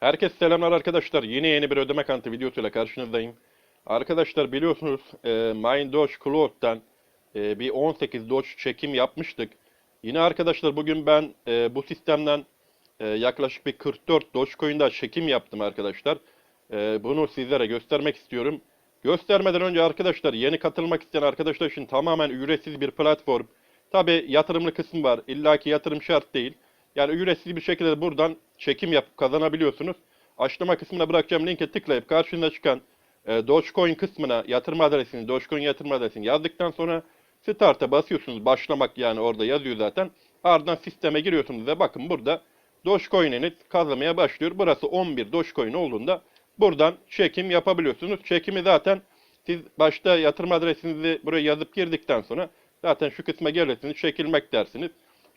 Herkese selamlar arkadaşlar. Yine yeni bir ödeme kanıtı videosuyla karşınızdayım. Arkadaşlar biliyorsunuz e, Mine Doge Cloud'dan e, bir 18 Doge çekim yapmıştık. Yine arkadaşlar bugün ben e, bu sistemden e, yaklaşık bir 44 Dogecoin'da çekim yaptım arkadaşlar. E, bunu sizlere göstermek istiyorum. Göstermeden önce arkadaşlar yeni katılmak isteyen arkadaşlar için tamamen ücretsiz bir platform. Tabi yatırımlı kısmı var. İlla ki yatırım şart değil. Yani ücretsiz bir şekilde buradan çekim yapıp kazanabiliyorsunuz. Açıklama kısmına bırakacağım linke tıklayıp karşınıza çıkan e, Dogecoin kısmına yatırım adresini, Dogecoin yatırım adresini yazdıktan sonra Start'a basıyorsunuz. Başlamak yani orada yazıyor zaten. Ardından sisteme giriyorsunuz ve bakın burada Dogecoin'iniz kazanmaya başlıyor. Burası 11 Dogecoin olduğunda buradan çekim yapabiliyorsunuz. Çekimi zaten siz başta yatırım adresinizi buraya yazıp girdikten sonra zaten şu kısma gelirsiniz, çekilmek dersiniz.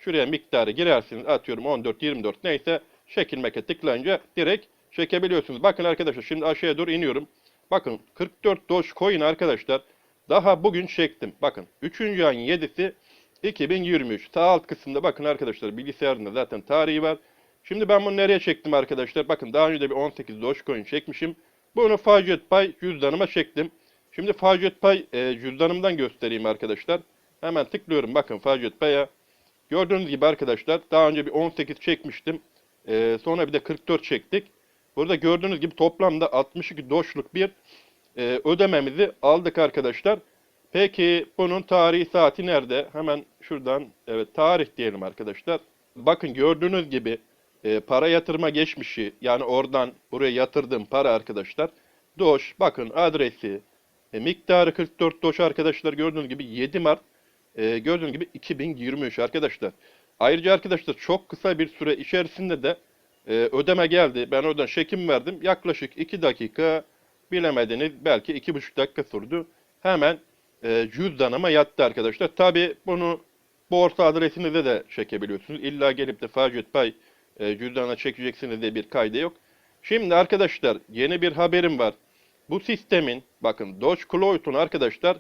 Şuraya miktarı girersiniz. Atıyorum 14, 24 neyse çekilmeke tıklayınca direkt çekebiliyorsunuz. Bakın arkadaşlar şimdi aşağıya doğru iniyorum. Bakın 44 Dogecoin arkadaşlar. Daha bugün çektim. Bakın 3. ayın 7'si 2023. Sağ alt kısımda bakın arkadaşlar bilgisayarında zaten tarihi var. Şimdi ben bunu nereye çektim arkadaşlar? Bakın daha önce de bir 18 Dogecoin çekmişim. Bunu Faucet Pay cüzdanıma çektim. Şimdi Faucet Pay e, cüzdanımdan göstereyim arkadaşlar. Hemen tıklıyorum bakın Faucet Pay'a. Gördüğünüz gibi arkadaşlar daha önce bir 18 çekmiştim. Ee, sonra bir de 44 çektik. Burada gördüğünüz gibi toplamda 62 doşluk bir e, ödememizi aldık arkadaşlar. Peki bunun tarihi saati nerede? Hemen şuradan evet tarih diyelim arkadaşlar. Bakın gördüğünüz gibi e, para yatırma geçmişi yani oradan buraya yatırdığım para arkadaşlar. Doş bakın adresi e, miktarı 44 doş arkadaşlar gördüğünüz gibi 7 Mart e, gördüğünüz gibi 2023 arkadaşlar. Ayrıca arkadaşlar çok kısa bir süre içerisinde de e, ödeme geldi. Ben oradan çekim verdim. Yaklaşık 2 dakika bilemediniz belki 2,5 dakika sürdü. Hemen e, cüzdanıma yattı arkadaşlar. Tabi bunu borsa adresinize de çekebiliyorsunuz. İlla gelip de Facet Pay e, cüzdanına çekeceksiniz diye bir kaydı yok. Şimdi arkadaşlar yeni bir haberim var. Bu sistemin bakın Dogecoin'un arkadaşlar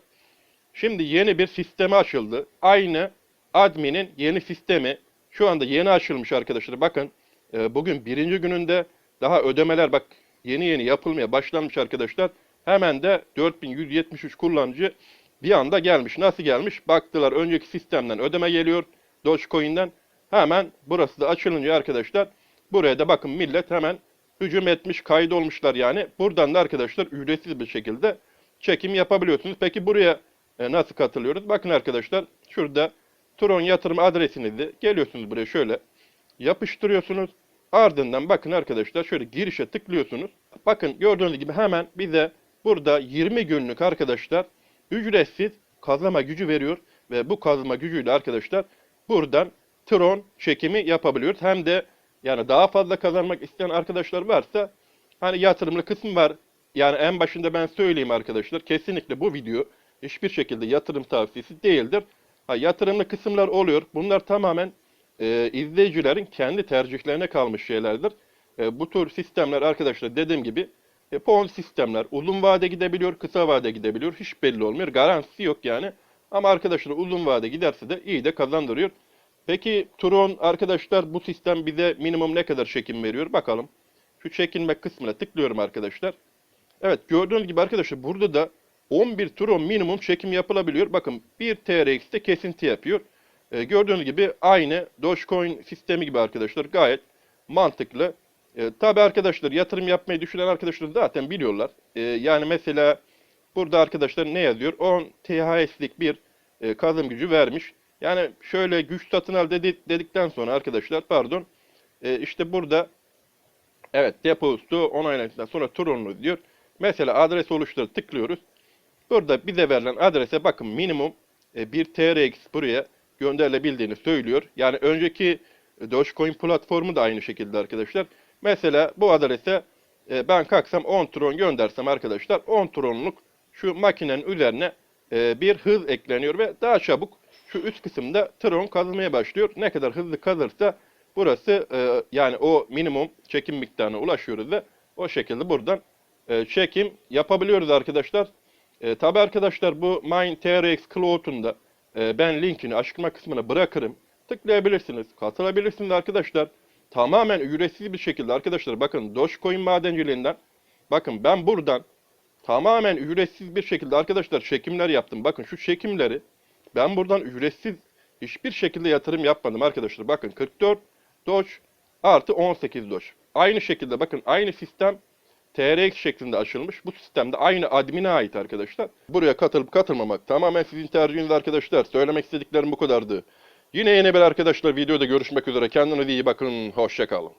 Şimdi yeni bir sistemi açıldı. Aynı admin'in yeni sistemi şu anda yeni açılmış arkadaşlar. Bakın e, bugün birinci gününde daha ödemeler bak yeni yeni yapılmaya başlanmış arkadaşlar. Hemen de 4173 kullanıcı bir anda gelmiş. Nasıl gelmiş? Baktılar önceki sistemden ödeme geliyor Dogecoin'den. Hemen burası da açılınca arkadaşlar buraya da bakın millet hemen hücum etmiş, kaydı olmuşlar yani. Buradan da arkadaşlar ücretsiz bir şekilde çekim yapabiliyorsunuz. Peki buraya e, nasıl katılıyoruz? Bakın arkadaşlar şurada Tron yatırım adresinizi geliyorsunuz buraya şöyle yapıştırıyorsunuz. Ardından bakın arkadaşlar şöyle girişe tıklıyorsunuz. Bakın gördüğünüz gibi hemen bize burada 20 günlük arkadaşlar ücretsiz kazanma gücü veriyor. Ve bu kazanma gücüyle arkadaşlar buradan Tron çekimi yapabiliyoruz. Hem de yani daha fazla kazanmak isteyen arkadaşlar varsa hani yatırımlı kısım var. Yani en başında ben söyleyeyim arkadaşlar. Kesinlikle bu video hiçbir şekilde yatırım tavsiyesi değildir. Ha, yatırımlı kısımlar oluyor. Bunlar tamamen e, izleyicilerin kendi tercihlerine kalmış şeylerdir. E, bu tür sistemler arkadaşlar dediğim gibi e, Ponzi sistemler uzun vade gidebiliyor, kısa vade gidebiliyor. Hiç belli olmuyor. Garantisi yok yani. Ama arkadaşlar uzun vade giderse de iyi de kazandırıyor. Peki Tron arkadaşlar bu sistem bize minimum ne kadar çekim veriyor? Bakalım. Şu çekinme kısmına tıklıyorum arkadaşlar. Evet gördüğünüz gibi arkadaşlar burada da 11 Tron minimum çekim yapılabiliyor. Bakın 1 TRX'te kesinti yapıyor. Ee, gördüğünüz gibi aynı Dogecoin sistemi gibi arkadaşlar gayet mantıklı. Ee, Tabi arkadaşlar yatırım yapmayı düşünen arkadaşlar zaten biliyorlar. Ee, yani mesela burada arkadaşlar ne yazıyor? 10 THS'lik bir e, kazım gücü vermiş. Yani şöyle güç satın al dedi, dedikten sonra arkadaşlar pardon e, işte burada evet depozito onayladıktan sonra Tron'lu diyor. Mesela adres oluştur tıklıyoruz. Burada bize verilen adrese bakın minimum e, bir TRX buraya gönderilebildiğini söylüyor. Yani önceki Dogecoin platformu da aynı şekilde arkadaşlar. Mesela bu adrese e, ben kalksam 10 tron göndersem arkadaşlar 10 tronluk şu makinenin üzerine e, bir hız ekleniyor ve daha çabuk şu üst kısımda tron kazılmaya başlıyor. Ne kadar hızlı kazırsa burası yani o minimum çekim miktarına ulaşıyoruz ve o şekilde buradan çekim yapabiliyoruz arkadaşlar. E, Tabi arkadaşlar bu Mine TRX Cloud'un da e, ben linkini açıklama kısmına bırakırım. Tıklayabilirsiniz, katılabilirsiniz arkadaşlar. tamamen ücretsiz bir şekilde arkadaşlar bakın Dogecoin madenciliğinden bakın ben buradan tamamen ücretsiz bir şekilde arkadaşlar çekimler yaptım. Bakın şu çekimleri ben buradan ücretsiz hiçbir şekilde yatırım yapmadım arkadaşlar. Bakın 44 Doge artı 18 Doge. Aynı şekilde bakın aynı sistem TRX şeklinde açılmış. Bu sistemde aynı admine ait arkadaşlar. Buraya katılıp katılmamak tamamen sizin tercihiniz arkadaşlar. Söylemek istediklerim bu kadardı. Yine yeni bir arkadaşlar videoda görüşmek üzere. Kendinize iyi bakın. Hoşçakalın.